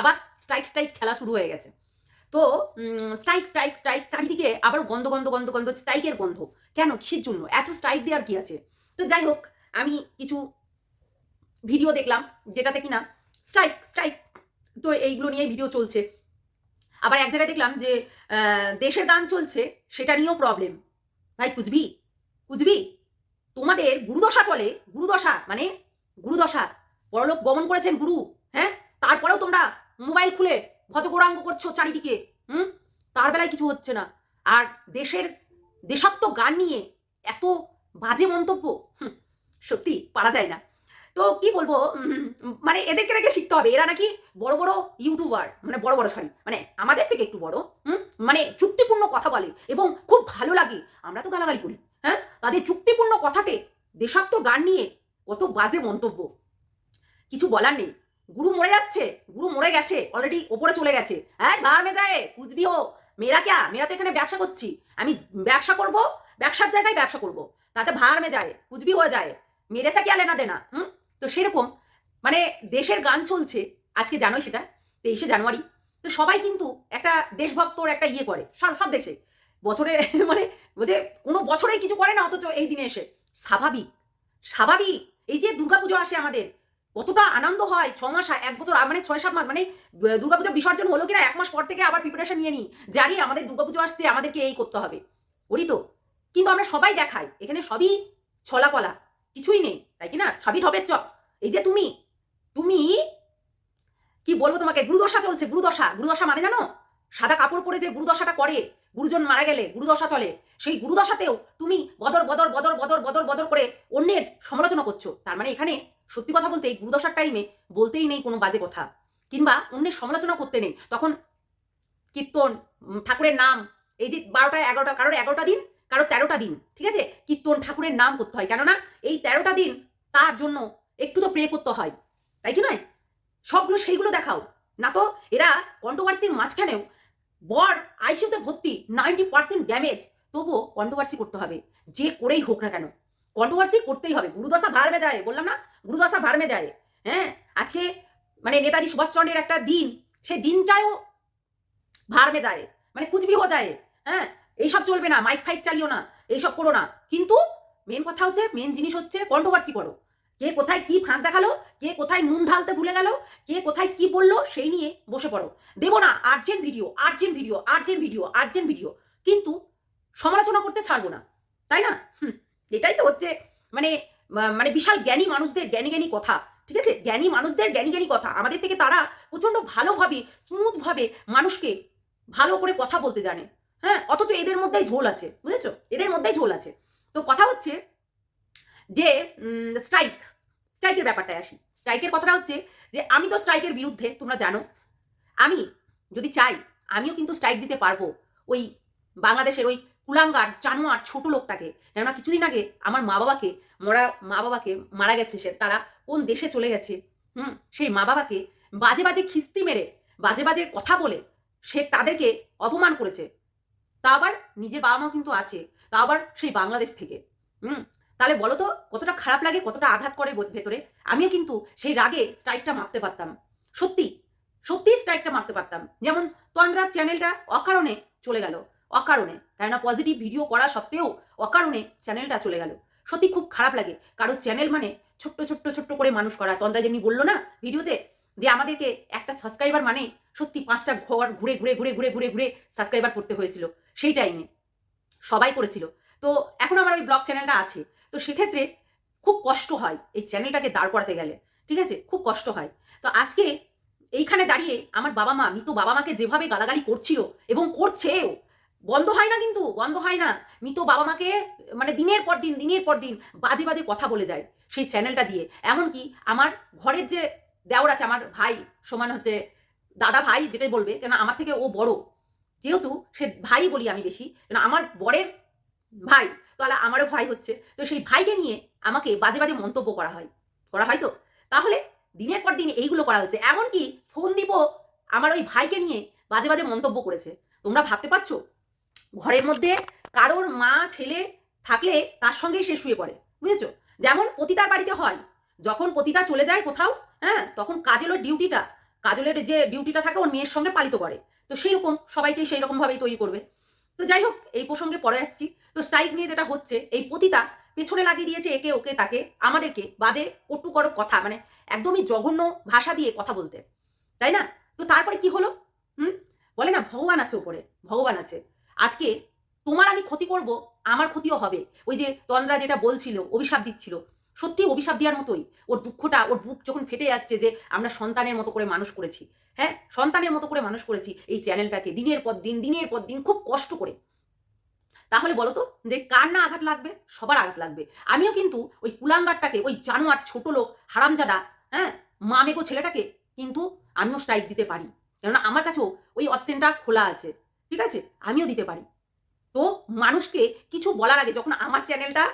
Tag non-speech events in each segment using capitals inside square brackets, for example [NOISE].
আবার strike strike খেলা শুরু হয়ে গেছে। তো স্ট্রাইক স্ট্রাইক স্ট্রাইক চারিদিকে আবার গন্ধ গন্ধ গন্ধ গন্ধ স্ট্রাইকের গন্ধ। কেন? কিসের জন্য? এত স্ট্রাইক দেওয়ার কি আছে? তো যাই হোক, আমি কিছু ভিডিও দেখলাম, যেটাতে কিনা স্ট্রাইক স্ট্রাইক তো এইগুলো নিয়েই ভিডিও চলছে। আবার এক জায়গায় দেখলাম যে দেশের গান চলছে, সেটা নিয়েও প্রবলেম ভাই কুচবি কুচবি তোমাদের গুরুদশা চলে, গুরুদশা মানে গুরুদশা। পরলোক গমন করেছেন গুরু হ্যাঁ? তারপরেও তোমরা মোবাইল খুলে ভতগোড়াঙ্গ করছ চারিদিকে, হুম? তার বেলায় কিছু হচ্ছে না। আর দেশের দেশাত্ম গান নিয়ে এত বাজে মন্তব্য সত্যি পারা যায় না। তো কি বলব মানে এদেরকে দেখে শিখতে হবে। এরা নাকি বড় বড় ইউটিউবার মানে বড় বড় সরি মানে আমাদের থেকে একটু বড়, হুম? মানে চুক্তিপূর্ণ কথা বলে এবং খুব ভালো লাগে। আমরা তো গালাগালি করি হ্যাঁ? তাদের চুক্তিপূর্ণ কথাতে দেশাত্ম গান নিয়ে কত বাজে মন্তব্য। কিছু বলার নেই। গুরু মরে যাচ্ছে, গুরু মরে গেছে অলরেডি ওপরে চলে গেছে। হ্যাঁ বার মে যায় কুচবি হো, মেয়েরা ক্যা মেয়েরা তো এখানে ব্যবসা করছি। আমি ব্যবসা করব, ব্যবসার জায়গায় ব্যবসা করব। তাতে ভার মে যায় কুচবি হয়ে যায়। মেরে সা ক্যা লেনা দেনা? হুম? তো সেরকম মানে দেশের গান চলছে, আজকে জানোই সেটা, তেইশে জানুয়ারি। তো সবাই কিন্তু একটা দেশভক্তর একটা ইয়ে করে, সব সব দেশে। বছরে [LAUGHS] মানে যে কোনো বছরেই কিছু করে না, অথচ এই দিনে এসে। স্বাভাবিক স্বাভাবিক। এই যে দুর্গাপুজো আসে আমাদের কতটা আনন্দ হয়? ছ মাস, এক বছর মানে ছয়, সাত মাস মানে দুর্গাপুজো বিসর্জন হলো কিনা, এক মাস পর থেকে আবার প্রিপারেশন নিয়ে নিই। জানি আমাদের দুর্গাপুজো আসছে, আমাদেরকে এই করতে হবে। করি তো। কিন্তু আমরা সবাই দেখাই। এখানে সবই ছলা কলা কিছুই নেই, তাই কি না? সবই ঢপের চপ। এই যে তুমি তুমি, কি বলব তোমাকে? গুরুদশা চলছে, গুরুদশা। গুরুদশা মানে জানো? সাদা কাপড় পরে যে গুরুদশাটা করে, গুরুজন মারা গেলে, গুরুদশা চলে। সেই গুরুদশাতেও তুমি বদর বদর বদর বদর বদর বদর করে অন্যের সমালোচনা করছ। তার মানে এখানে সত্যি কথা বলতে এই গুরুদশার টাইমে বলতেই নেই কোনো বাজে কথা। কিংবা অন্যের সমালোচনা করতে নেই। তখন কীর্তন ঠাকুরের নাম, এই যে বারোটা, এগারোটা, কারোর এগারোটা দিন কারও তেরোটা দিন, ঠিক আছে? কীর্তন, ঠাকুরের নাম করতে হয়। কেননা এই তেরোটা দিন তার জন্য একটু তো প্রে করতে হয়। তাই কি নয়? সবগুলো সেইগুলো দেখাও। না তো, এরা কন্ট্রোভার্সির মাঝখানেও বর আইসিউতে ভর্তি নাইনটি পার্সেন্ট ড্যামেজ তবুও কন্ট্রোভার্সি করতে হবে। যে করেই হোক না কেন। কন্ট্রোভার্সি করতেই হবে। গুরুদশা ভারমে যায় বললাম না গুরুদশা ভারমে যায় হ্যাঁ আজকে মানে নেতাজি সুভাষচন্দ্রের একটা দিন সেই দিনটাও ভারমে যায় মানে কুচবিহ যায়। হ্যাঁ এইসব চলবে না মাইক ফাইক চালিও না এইসব করো না। কিন্তু মেন কথা হচ্ছে মেন জিনিস হচ্ছে কন্ট্রোভার্সি করো। কে কোথায় কি ফাঁক দেখাল কে কোথায় নুন ঢালতে ভুলে গেল কে কোথায় কি বলল সেই নিয়ে বসে পড়ো। দেবো না urgent video urgent video urgent video urgent video কিন্তু সমালোচনা করতে ছাড়বো না তাই না? হুম, এটাই তো হচ্ছে মানে মানে বিশাল জ্ঞানী মানুষদের জ্ঞানী জ্ঞানী কথা, ঠিক আছে? জ্ঞানী মানুষদের জ্ঞানী জ্ঞানী কথা। আমাদের থেকে তারা প্রচণ্ড ভালোভাবে, স্মুথভাবে মানুষকে ভালো করে কথা বলতে জানে। হ্যাঁ? অথচ এদের মধ্যেই ঝোল আছে, বুঝেছ? এদের মধ্যেই ঝোল আছে। তো কথা হচ্ছে যে স্ট্রাইক স্ট্রাইকের ব্যাপারটায় আসি। স্ট্রাইকের কথাটা হচ্ছে যে, আমি তো স্ট্রাইকের বিরুদ্ধে, তোমরা জানো, আমি যদি চাই, আমিও কিন্তু স্ট্রাইক দিতে পারব। ওই বাংলাদেশের ওই কুলাঙ্গার জানোয়ার ছোট লোকটাকে। কেননা কিছুদিন আগে আমার মা বাবাকে মরা, মা বাবাকে মারা গেছে সে, তারা কোন দেশে চলে গেছে, হুম? সেই মা বাবাকে বাজে বাজে খিস্তি মেরে, বাজে বাজে কথা বলে সে তাদেরকে অপমান করেছে। তা আবার নিজের বাবা মাও কিন্তু আছে, তা আবার সেই বাংলাদেশ থেকে, হুম? তাহলে বলো তো কতটা খারাপ লাগে, কতটা আঘাত করে ভেতরে? আমিও কিন্তু সেই রাগে স্ট্রাইকটা মারতে পারতাম। সত্যি সত্যি স্ট্রাইকটা মারতে পারতাম। যেমন তন্দ্রার চ্যানেলটা অকারণে চলে গেল। অকারণে। কেননা পজিটিভ ভিডিও করা সত্ত্বেও অকারণে চ্যানেলটা চলে গেল। সত্যি খুব খারাপ লাগে। কারও চ্যানেল মানে ছোট্ট ছোট্ট ছোট্ট করে মানুষ করা। তন্দ্রা যেমনি বলল না ভিডিওতে যে আমাদেরকে একটা সাবস্ক্রাইবার মানে সত্যি পাঁচটা ঘর ঘুরে ঘুরে ঘুরে ঘুরে ঘুরে ঘুরে সাবস্ক্রাইবার করতে হয়েছিল। সেই টাইমে সবাই করেছিল। তো এখন আমার ওই ব্লগ চ্যানেলটা আছে। তো সেক্ষেত্রে খুব কষ্ট হয় এই চ্যানেলটাকে দাঁড় করাতে গেলে। ঠিক আছে? খুব কষ্ট হয়। তো আজকে এইখানে দাঁড়িয়ে আমার বাবা মা, মিতু বাবা মাকে যেভাবে গালাগালি করছিল এবং করছেও বন্ধ হয় না কিন্তু, বন্ধ হয় না। মিতু বাবা মাকে মানে দিনের পর দিন, দিনের পর দিন বাজে বাজে কথা বলে যায় সেই চ্যানেলটা দিয়ে। এমনকি আমার ঘরের যে দেওর আছে, আমার ভাই, সমান হচ্ছে দাদা ভাই যেটাই বলবে, কেন আমার থেকে ও বড়। যেহেতু সে ভাই বলি আমি বেশি, কেন আমার বরের ভাই, তাহলে আমারও ভাই হচ্ছে। তো সেই ভাইকে নিয়ে আমাকে বাজে বাজে মন্তব্য করা হয়। করা হয় তো? তাহলে দিনের পর দিন এইগুলো করা হচ্ছে। এমনকি ফোন দিব আমার ওই ভাইকে নিয়ে বাজে বাজে মন্তব্য করেছে। তোমরা ভাবতে পারছ? ঘরের মধ্যে কারোর মা, ছেলে থাকলে তার সঙ্গেই সে শুয়ে পড়ে, বুঝেছ? যেমন পতিতার বাড়িতে হয়, যখন পতিতা চলে যায় কোথাও হ্যাঁ তখন কাজের ওর ডিউটিটা, কাজলের যে ডিউটিটা থাকে ওর মেয়ের সঙ্গে পালিত করে। তো সেই রকম সবাইকে সেই রকমভাবেই তৈরি করবে। তো যাই হোক, এই প্রসঙ্গে পরে আসছি। তো স্ট্রাইক নিয়ে যেটা হচ্ছে, এই পতিতা পেছনে লাগিয়ে দিয়েছে একে ওকে, তাকে, আমাদেরকে বাদে কটু করো কথা মানে একদমই জঘন্য ভাষা দিয়ে কথা বলতে। তাই না? তো তারপরে কি হলো? হুম? বলে না, ভগবান আছে উপরে, ভগবান আছে। আজকে তোমার আমি ক্ষতি করব, আমার ক্ষতিও হবে। ওই যে তন্দ্রা যেটা বলছিল, অভিশাপ দিচ্ছিল। সত্যি অভিশাপ দেওয়ার মতোই। ওর দুঃখটা, ওর বুক যখন ফেটে যাচ্ছে যে আমরা সন্তানের মতো করে মানুষ করেছি। হ্যাঁ? সন্তানের মতো করে মানুষ করেছি এই চ্যানেলটাকে দিনের পর দিন, দিনের পর দিন খুব কষ্ট করে। তাহলে বলো তো, যে কার না আঘাত লাগবে? সবার আঘাত লাগবে। আমিও কিন্তু ওই কুলাঙ্গারটাকে, ওই জানোয়ার ছোট লোক, হারামজাদা হ্যাঁ? মা মেগো ছেলেটাকে কিন্তু আমিও স্ট্রাইক দিতে পারি। কেননা আমার কাছেও ওই অপশনটা খোলা আছে। ঠিক আছে? আমিও দিতে পারি। তো মানুষকে কিছু বলার আগে যখন আমার চ্যানেলটা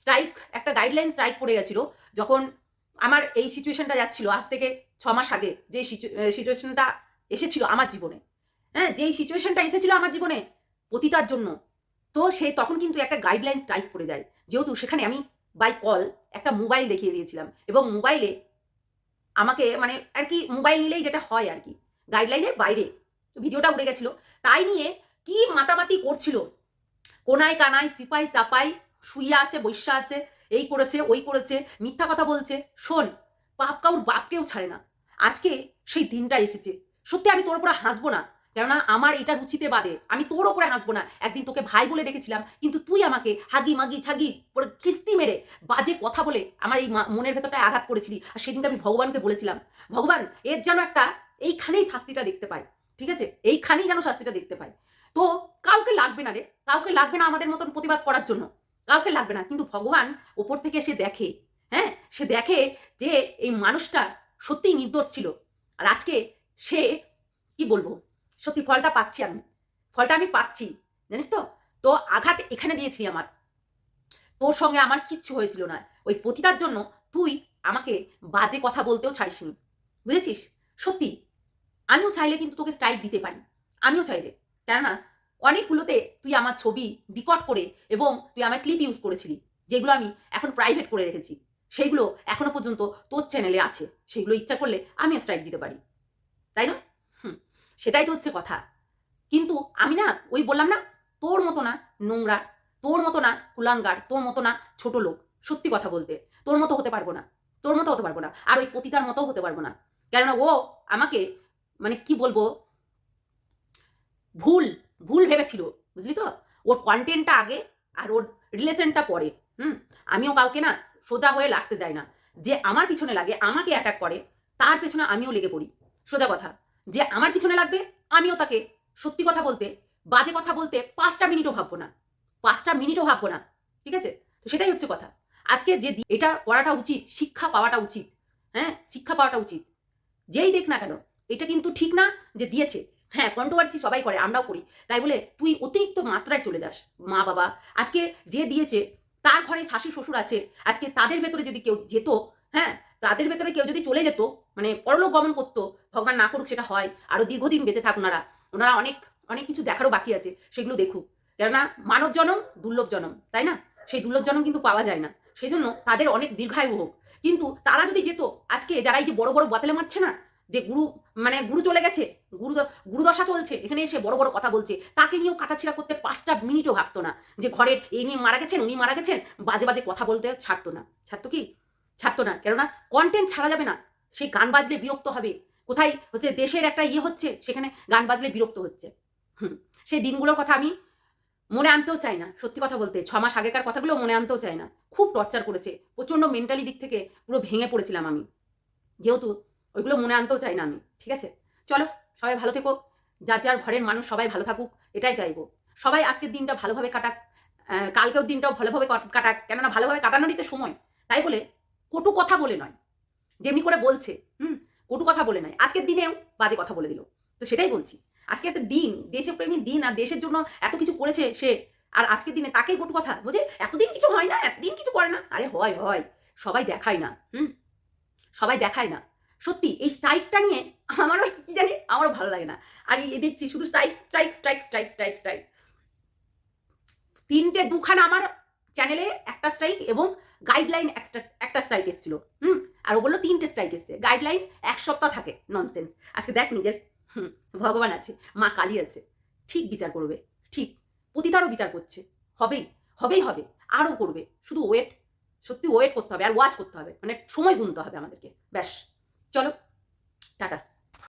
স্ট্রাইক একটা গাইডলাইন স্ট্রাইক পড়ে গেছিল, যখন আমার এই সিচুয়েশনটা যাচ্ছিল, আজ থেকে ছ মাস আগে যে সিচুয়েশনটা এসেছিল আমার জীবনে হ্যাঁ? যেই সিচুয়েশনটা এসেছিল আমার জীবনে পতিতার জন্য, তো সে তখন কিন্তু একটা গাইডলাইন স্ট্রাইক পড়ে যায়। যেহেতু সেখানে আমি বাই কল একটা মোবাইল দেখিয়ে দিয়েছিলাম এবং মোবাইলে আমাকে মানে আর কি মোবাইল নিলেই যেটা হয় আর কি। গাইডলাইনের বাইরে ভিডিওটা উঠে গেছিল। তাই নিয়ে কি মাতামাতি করছিল? কোনায় কানায় চিপাই চাপাই শুইয়া আছে বৈশা আছে, এই করেছে, ওই করেছে, মিথ্যা কথা বলছে। শোন পাপ কাউর বাপকেও ছাড়ে না। আজকে সেই দিনটা এসেছে। সত্যি আমি তোর উপরে হাসবো না। কেননা আমার এটা রুচিতে বাদে। আমি তোর ওপরে হাসবো না। একদিন তোকে ভাই বলে ডেকেছিলাম, কিন্তু তুই আমাকে হাগি মাগি ছাগি পরে খিস্তি মেরে বাজে কথা বলে আমার এই মনের ভেতরটায় আঘাত করেছিলি। আর সেদিনকে আমি ভগবানকে বলেছিলাম, ভগবান, এর যেন একটা এইখানেই শাস্তিটা দেখতে পাই। ঠিক আছে? এইখানেই যেন শাস্তিটা দেখতে পাই। তো কাউকে লাগবে না রে। কাউকে লাগবে না আমাদের মতন প্রতিবাদ করার জন্য। কাউকে লাগবে না। কিন্তু ভগবান ওপর থেকে সে দেখে হ্যাঁ? সে দেখে যে এই মানুষটা সত্যিই নির্দোষ ছিল। আর আজকে সে, কি বলব? সত্যি ফলটা পাচ্ছি আমি। ফলটা আমি পাচ্ছি। জানিস তো? তো আঘাত এখানে দিয়েছি আমার। তোর সঙ্গে আমার কিচ্ছু হয়েছিল না। ওই পতিতার জন্য তুই আমাকে বাজে কথা বলতেও ছাড়িসনি। বুঝেছিস? সত্যি। আমিও চাইলে কিন্তু তোকে স্ট্রাইক দিতে পারি। আমিও চাইলে। কেননা, অনেকগুলোতে তুই আমার ছবি বিকট করে এবং তুই আমার ক্লিপ ইউজ করেছিলি, যেগুলো আমি এখন প্রাইভেট করে রেখেছি। সেইগুলো এখনও পর্যন্ত তোর চ্যানেলে আছে। সেগুলো ইচ্ছা করলে আমিও স্ট্রাইক দিতে পারি। তাই না? হুম, সেটাই তো হচ্ছে কথা। কিন্তু আমি না, ওই বললাম না, তোর মতো না নোংরা, তোর মতো না কুলাঙ্গার, তোর মতো না ছোট লোক, সত্যি কথা বলতে। তোর মতো হতে পারব না। তোর মতো হতে পারব না। আর ওই পতিতার মতো হতে পারব না। কেননা ও আমাকে মানে কি বলব? ভুল ভুল ভেবেছিল, বুঝলি তো? ওর কন্টেন্টটা আগে আর ওর রিলেশনটা পরে, হুম? আমিও কাউকে না সোজা হয়ে লাগতে যাই না। যে আমার পিছনে লাগে, আমাকে অ্যাটাক করে, তার পেছনে আমিও লেগে পড়ি। সোজা কথা। যে আমার পিছনে লাগবে, আমিও তাকে সত্যি কথা বলতে, বাজে কথা বলতে পাঁচটা মিনিটও ভাববো না। পাঁচটা মিনিটও ভাববো না, ঠিক আছে? তো সেটাই হচ্ছে কথা। আজকে যে এটা করাটা উচিত, শিক্ষা পাওয়াটা উচিত হ্যাঁ? শিক্ষা পাওয়াটা উচিত। যেই দেখ না কেন এটা কিন্তু ঠিক না যে দিয়েছে। হ্যাঁ কন্ট্রোভার্সি সবাই করে, আমরাও করি। তাই বলে তুই অতিরিক্ত মাত্রায় চলে যাস, মা বাবা। আজকে যে দিয়েছে, তার ঘরে শাশু শ্বশুর আছে, আজকে তাদের ভেতরে যদি কেউ যেত হ্যাঁ তাদের ভেতরে কেউ যদি চলে যেত মানে পরলোক গমন করতো, ভগবান না করুক সেটা হয়, আরও দীর্ঘদিন বেঁচে থাক ওনারা। ওনারা অনেক অনেক কিছু দেখারও বাকি আছে, সেগুলো দেখুক। কেননা মানব জনম, দুর্লভ জনম, তাই না? সেই দুর্লভ জনম কিন্তু পাওয়া যায় না। সেই জন্য তাদের অনেক দীর্ঘায়ু হোক। কিন্তু তারা যদি যেত, আজকে যারা এই যে বড় বড় বাতলে মারছে না যে গুরু মানে গুরু চলে গেছে গুরু গুরুদশা চলছে, এখানে এসে বড় বড় কথা বলছে, তাকে নিয়েও কাটাছিড়া করতে পাঁচটা মিনিটও ভাবতো না, যে ঘরের এই নিয়ে মারা গেছেন, উনি মারা গেছেন, বাজে বাজে কথা বলতে ছাড়তো না। ছাড়তো কি? ছাড়তো না, কেননা কন্টেন্ট ছাড়া যাবে না সেই গান বাজলে বিরক্ত হবে। কোথায়? হচ্ছে দেশের একটা ইয়ে হচ্ছে, সেখানে গান বাজলে বিরক্ত হচ্ছে। হুম সেই দিনগুলোর কথা আমি মনে আনতেও চাই না, সত্যি কথা বলতে, ছ মাস আগেকার কথাগুলো মনে আনতেও চাই না। খুব টর্চার করেছে, প্রচণ্ড মেন্টালি দিক থেকে পুরো ভেঙে পড়েছিলাম আমি। যেহেতু ওইগুলো মনে আনতেও চাই না আমি, ঠিক আছে? চলো, সবাই ভালো থেকো। যার যার ঘরের মানুষ সবাই ভালো থাকুক, এটাই চাইব। সবাই আজকের দিনটা ভালোভাবে কাটাক কালকেও দিনটাও ভালোভাবে কট- কাটাক। কেননা ভালোভাবে কাটানোরই তো সময়। তাই বলে কটু কথা বলে নয়। যেমনি করে বলছে, হুম? কটু কথা বলে নয়। আজকের দিনেও বাজে কথা বলে দিল। তো সেটাই বলছি। আজকে একটা দিন, দেশপ্রেমী দিন, আর দেশের জন্য এত কিছু করেছে সে। আর আজকের দিনে তাকেই কটু কথা বুঝে এতদিন কিছু হয় না, এতদিন কিছু করে না। আরে হয় হয়। সবাই দেখায় না, হুম? সবাই দেখায় না। সত্যি এই স্ট্রাইকটা নিয়ে আমারও কি জানি আমারও ভালো লাগে না। আর এই দেখছি শুধু strike strike strike strike strike strike তিনটে দুখানা আমার চ্যানেলে একটা স্ট্রাইক এবং গাইডলাইন একটা একটা স্ট্রাইক এসেছিল হুম? আর ও বলল তিনটে স্ট্রাইক এসছে। গাইডলাইন এক সপ্তাহ থাকে ননসেন্স আজকে দেখ নিজের হুম, ভগবান আছে মা কালী আছে ঠিক বিচার করবে ঠিক। পতিতারও বিচার করছে হবেই হবেই হবে আরও করবে। শুধু ওয়েট সত্যি ওয়েট করতে হবে আর ওয়াচ করতে হবে মানে সময় গুনতে হবে আমাদেরকে ব্যাস। চলো টাটা।